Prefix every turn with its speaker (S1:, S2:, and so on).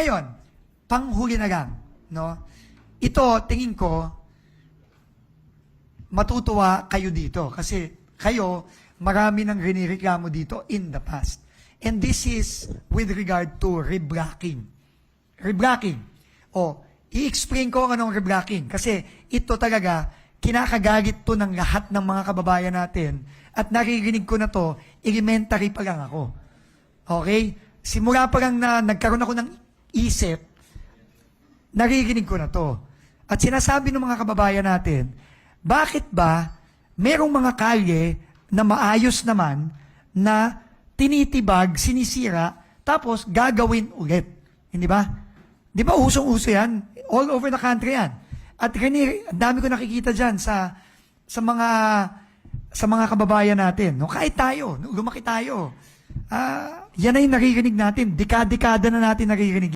S1: Ngayon, panghuli na lang, no? Ito, tingin ko, matutuwa kayo dito kasi kayo, marami nang rinireklamo dito in the past. And this is with regard to reblocking. Reblocking. O, i-explain ko ang anong reblocking. Kasi ito talaga, kinakagalit to ng lahat ng mga kababayan natin at naririnig ko na to, elementary pa lang ako. Okay? Simula pa lang na nagkaroon ako ng isip, naririnig ko na to. At sinasabi ng mga kababayan natin, bakit ba merong mga kalye na maayos naman na tinitibag, sinisira, tapos gagawin ulit. Hindi ba? Di ba usong-uso yan? All over the country yan. At gani, ang dami ko nakikita dyan sa, sa mga sa mga kababayan natin. No, kahit tayo, lumaki tayo. Ah, yan ay naririnig natin. Dekada-dekada na natin naririnig